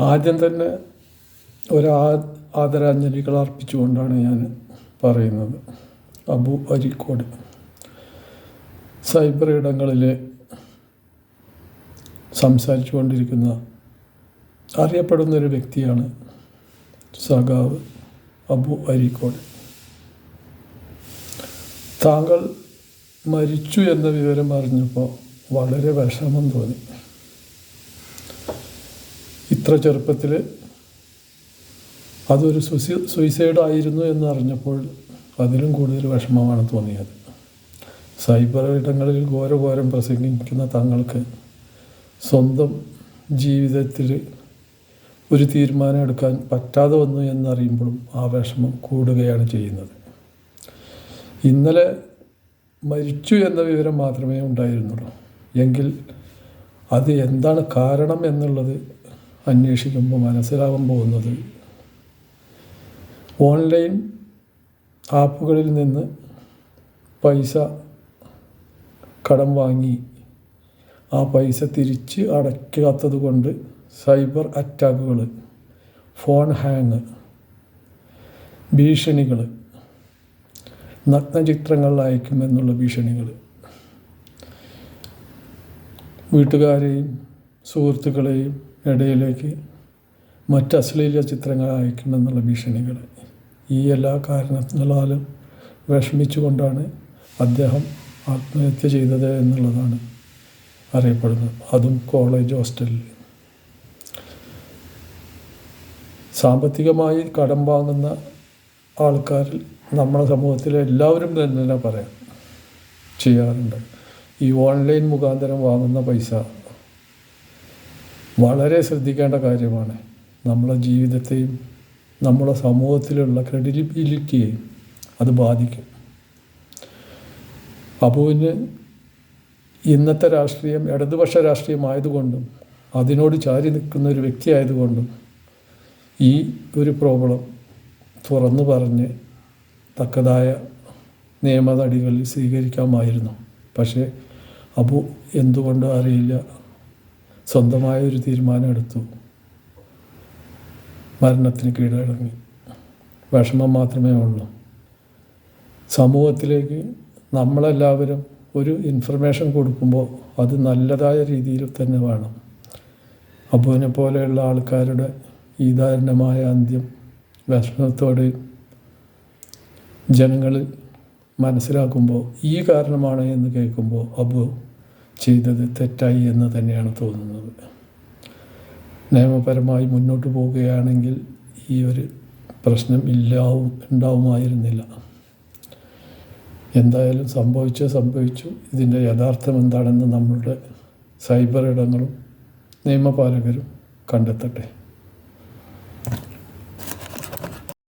ആദ്യം തന്നെ ഒരു ആദരാഞ്ജലികൾ അർപ്പിച്ചുകൊണ്ടാണ് ഞാൻ പറയുന്നത്. അബു അരിക്കോട്. സൈബർ ഇടങ്ങളിൽ സംസാരിച്ചു കൊണ്ടിരിക്കുന്ന അറിയപ്പെടുന്നൊരു വ്യക്തിയാണ് സഖാവ് അബു അരിക്കോട്. താങ്കൾ മരിച്ചു എന്ന വിവരം അറിഞ്ഞപ്പോൾ വളരെ വിഷമം തോന്നി. ഇത്ര ചെറുപ്പത്തിൽ അതൊരു സുസി സൂയിസൈഡായിരുന്നു എന്നറിഞ്ഞപ്പോൾ അതിലും കൂടുതൽ വിഷമമാണ് തോന്നിയത്. സൈബർ ഇടങ്ങളിൽ ഘോരഘോരം പ്രസംഗിക്കുന്ന തങ്ങൾക്ക് സ്വന്തം ജീവിതത്തിൽ ഒരു തീരുമാനം എടുക്കാൻ പറ്റാതെ വന്നു എന്നറിയുമ്പോഴും ആ വിഷമം കൂടുകയാണ് ചെയ്യുന്നത്. ഇന്നലെ മരിച്ചു എന്ന വിവരം മാത്രമേ ഉണ്ടായിരുന്നുള്ളൂ. എങ്കിൽ അത് എന്താണ് കാരണം എന്നുള്ളത് അന്വേഷിക്കുമ്പോൾ മനസ്സിലാകാൻ പോകുന്നത് ഓൺലൈൻ ആപ്പുകളിൽ നിന്ന് പൈസ കടം വാങ്ങി ആ പൈസ തിരിച്ച് അടയ്ക്കാത്തത് കൊണ്ട് സൈബർ അറ്റാക്കുകൾ ഫോൺ ഹാങ് ഭീഷണികൾ നഗ്നചിത്രങ്ങൾ അയക്കുമെന്നുള്ള ഭീഷണികൾ. വീട്ടുകാരെയും സുഹൃത്തുക്കളെയും ഇടയിലേക്ക് മറ്റ് അശ്ലീല ചിത്രങ്ങൾ അയക്കണമെന്നുള്ള ഭീഷണികൾ ഈ എല്ലാ കാരണങ്ങളാലും വിഷമിച്ചുകൊണ്ടാണ് അദ്ദേഹം ആത്മഹത്യ ചെയ്തത് എന്നുള്ളതാണ് അറിയപ്പെടുന്നത്. അതും കോളേജ് ഹോസ്റ്റലിൽ. സാമ്പത്തികമായി കടം വാങ്ങുന്ന ആൾക്കാരിൽ നമ്മുടെ സമൂഹത്തിലെ എല്ലാവരും തന്നെ പറയാം ചെയ്യാറുണ്ട്. ഈ ഓൺലൈൻ മുഖാന്തരം വാങ്ങുന്ന പൈസ വളരെ ശ്രദ്ധിക്കേണ്ട കാര്യമാണ്. നമ്മളെ ജീവിതത്തെയും നമ്മളെ സമൂഹത്തിലുള്ള ക്രെഡിബിലിറ്റിയെയും അത് ബാധിക്കും. അബുവിന് ഇന്നത്തെ രാഷ്ട്രീയം ഇടതുപക്ഷ രാഷ്ട്രീയമായതുകൊണ്ടും അതിനോട് ചാരി നിൽക്കുന്ന ഒരു വ്യക്തിയായതുകൊണ്ടും ഈ ഒരു പ്രോബ്ലം തുറന്നു പറഞ്ഞ് തക്കതായ നിയമനടികളിൽ സ്വീകരിക്കാമായിരുന്നു. പക്ഷേ അബു എന്തുകൊണ്ടോ അറിയില്ല. സ്വന്തമായ ഒരു തീരുമാനം എടുത്തു മരണത്തിന് കീഴടങ്ങി വിഷമം മാത്രമേ ഉള്ളൂ. സമൂഹത്തിലേക്ക് നമ്മളെല്ലാവരും ഒരു ഇൻഫർമേഷൻ കൊടുക്കുമ്പോൾ അത് നല്ലതായ രീതിയിൽ തന്നെ വേണം. അബുവിനെ പോലെയുള്ള ആൾക്കാരുടെ ഈ ദാരുണമായ അന്ത്യം വിഷമത്തോടെ ജനങ്ങൾ മനസ്സിലാക്കുമ്പോൾ ഈ കാരണമാണ് എന്ന് കേൾക്കുമ്പോൾ അബു ചെയ്തത് തെറ്റായി എന്ന് തന്നെയാണ് തോന്നുന്നത്. നിയമപരമായി മുന്നോട്ട് പോവുകയാണെങ്കിൽ ഈ ഒരു പ്രശ്നം ഇല്ലാവും ഉണ്ടാവുമായിരുന്നില്ല. എന്തായാലും സംഭവിച്ചോ സംഭവിച്ചു. ഇതിന്റെ യഥാർത്ഥം എന്താണെന്ന് നമ്മളുടെ സൈബർ ഇടങ്ങളും നിയമപാലകരും കണ്ടെത്തട്ടെ.